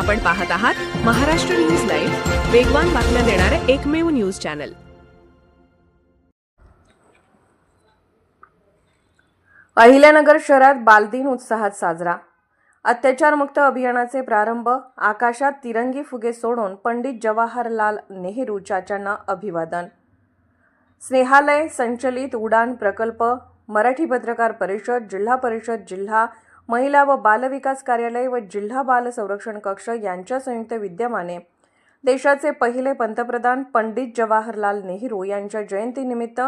आपण पाहत आहात महाराष्ट्र न्यूज लाईव्ह वेगवान बातम्या देणारे एकमेव न्यूज चॅनल. अहिल्यानगर शहरात बालदिन उत्साहात साजरा. अत्याचारमुक्त अभियानाचे प्रारंभ आकाशात तिरंगी फुगे सोडून पंडित जवाहरलाल नेहरू चाचांना अभिवादन. स्नेहालय संचलित उडान प्रकल्प मराठी पत्रकार परिषद जिल्हा परिषद जिल्हा महिला व बालविकास कार्यालय व जिल्हा बाल संरक्षण कक्ष यांच्या संयुक्त विद्यमाने देशाचे पहिले पंतप्रधान पंडित जवाहरलाल नेहरू यांच्या जयंतीनिमित्त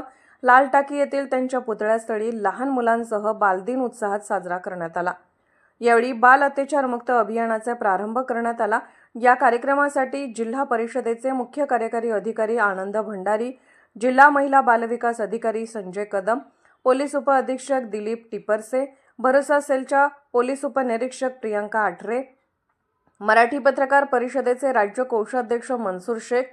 लाल टाकी येथील त्यांच्या पुतळ्यास्थळी लहान मुलांसह बालदिन उत्साहात साजरा करण्यात आला. यावेळी बाल अत्याचारमुक्त अभियानाचा प्रारंभ करण्यात आला. या कार्यक्रमासाठी जिल्हा परिषदेचे मुख्य कार्यकारी अधिकारी आनंद भंडारी जिल्हा महिला बालविकास अधिकारी संजय कदम पोलीस उपअधीक्षक दिलीप टिपरसे भरोसा सेलच्या पोलीस उपनिरीक्षक प्रियंका आठरे मराठी पत्रकार परिषदेचे राज्य कोषाध्यक्ष मनसूर शेख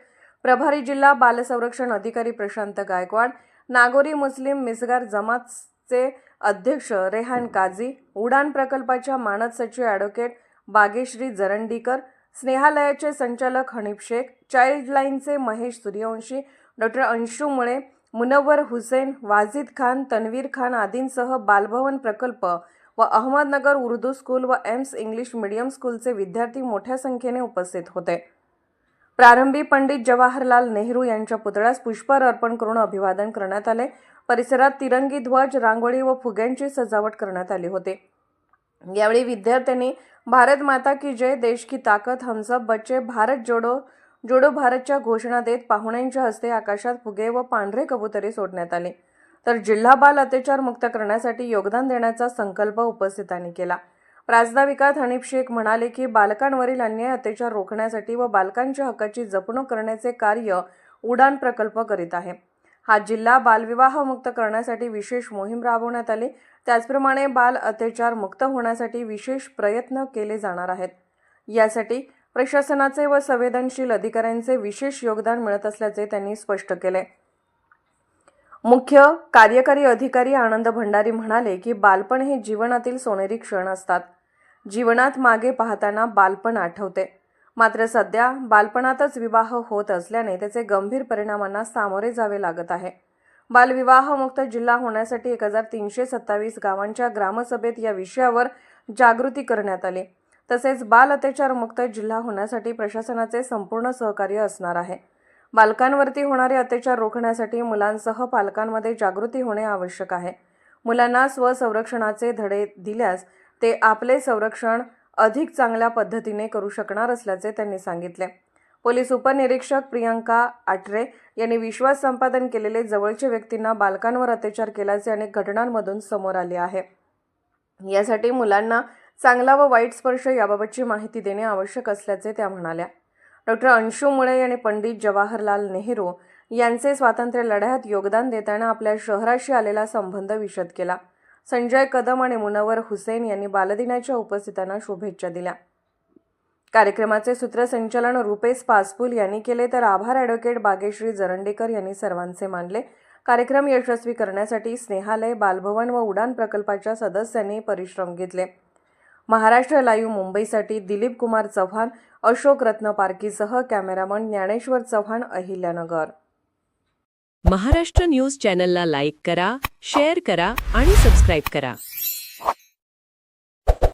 प्रभारी जिल्हा बालसंरक्षण अधिकारी प्रशांत गायकवाड नागोरी मुस्लिम मिसगार जमातचे अध्यक्ष रेहान काझी उडान प्रकल्पाच्या मानद सचिव ॲडव्होकेट बागेश्री जरंडीकर स्नेहालयाचे संचालक हनीफ शेख चाइल्डलाईनचे महेश सूर्यवंशी डॉक्टर अंशू मुळे मुनव्वर हुसेन वाजिद खान तन्वीर खान आदींसह बालभवन प्रकल्प व अहमदनगर उर्दू स्कूल व एम्स इंग्लिश मीडियम स्कूलचे विद्यार्थी मोठ्या संख्येने उपस्थित होते. प्रारंभी पंडित जवाहरलाल नेहरू यांच्या पुतळ्यास पुष्पहार अर्पण करून अभिवादन करण्यात आले. परिसरात तिरंगी ध्वज रांगोळी व फुग्यांची सजावट करण्यात आली होती. यावेळी विद्यार्थ्यांनी भारत माता की जय देश की ताकद हमसब बच्चे भारत जोडो जोडो भारतच्या घोषणा देत पाहुण्यांच्या हस्ते आकाशात फुगे व पांढरे कबुतरे सोडण्यात आले. तर जिल्हा बाल अत्याचार मुक्त करण्यासाठी योगदान देण्याचा संकल्प उपस्थितांनी केला. प्रास्ताविकात हनीफ शेख म्हणाले की बालकांवरील अन्याय अत्याचार रोखण्यासाठी व बालकांच्या हक्काची जपणूक करण्याचे कार्य उडान प्रकल्प करीत आहे. हा जिल्हा बालविवाह मुक्त करण्यासाठी विशेष मोहीम राबवण्यात आली. त्याचप्रमाणे बाल अत्याचार मुक्त होण्यासाठी विशेष प्रयत्न केले जाणार आहेत. यासाठी प्रशासनाचे व संवेदनशील अधिकाऱ्यांचे विशेष योगदान मिळत असल्याचे त्यांनी स्पष्ट केले. मुख्य कार्यकारी अधिकारी आनंद भंडारी म्हणाले की बालपण हे जीवनातील सोनेरी क्षण असतात. जीवनात मागे पाहताना बालपण आठवते. मात्र सध्या बालपणातच विवाह होत असल्याने त्याचे गंभीर परिणामांना सामोरे जावे लागत आहे. बालविवाहमुक्त जिल्हा होण्यासाठी एक हजार तीनशे सत्तावीस गावांच्या ग्रामसभेत या विषयावर जागृती करण्यात आली. तसेच बाल अत्याचार मुक्त जिल्हा होण्यासाठी प्रशासनाचे संपूर्ण सहकार्य असणार आहे. बालकांवरती होणारे अत्याचार रोखण्यासाठी मुलांसह पालकांमध्ये जागृती होणे आवश्यक आहे. मुलांना स्वसंरक्षणाचे धडे दिल्यास ते आपले संरक्षण अधिक चांगल्या पद्धतीने करू शकणार असल्याचे त्यांनी सांगितले. पोलीस उपनिरीक्षक प्रियंका आठरे यांनी विश्वास संपादन केलेले जवळच्या व्यक्तींना बालकांवर अत्याचार केल्याचे अनेक घटनांमधून समोर आले आहे. यासाठी मुलांना चांगला व वाईट स्पर्श याबाबतची माहिती देणे आवश्यक असल्याचे त्या म्हणाल्या. डॉक्टर अंशू मुळे आणि पंडित जवाहरलाल नेहरू यांचे स्वातंत्र्य लढ्यात योगदान देताना आपल्या शहराशी आलेला संबंध विशद केला. संजय कदम आणि मुनवर हुसेन यांनी बालदिनाच्या उपस्थितांना शुभेच्छा दिल्या. कार्यक्रमाचे सूत्रसंचालन रुपेश पासपूल यांनी केले तर आभार ॲडव्होकेट बागेश्री जरंडेकर यांनी सर्वांचे मानले. कार्यक्रम यशस्वी करण्यासाठी स्नेहालय बालभवन व उडान प्रकल्पाच्या सदस्यांनी परिश्रम घेतले. महाराष्ट्र लाईव्ह मुंबईसाठी दिलीप कुमार चव्हाण अशोक रत्न पारकीसह कॅमेरामन ज्ञानेश्वर चव्हाण अहिल्यानगर. महाराष्ट्र न्यूज चॅनलला लाईक करा शेअर करा आणि सबस्क्राईब करा.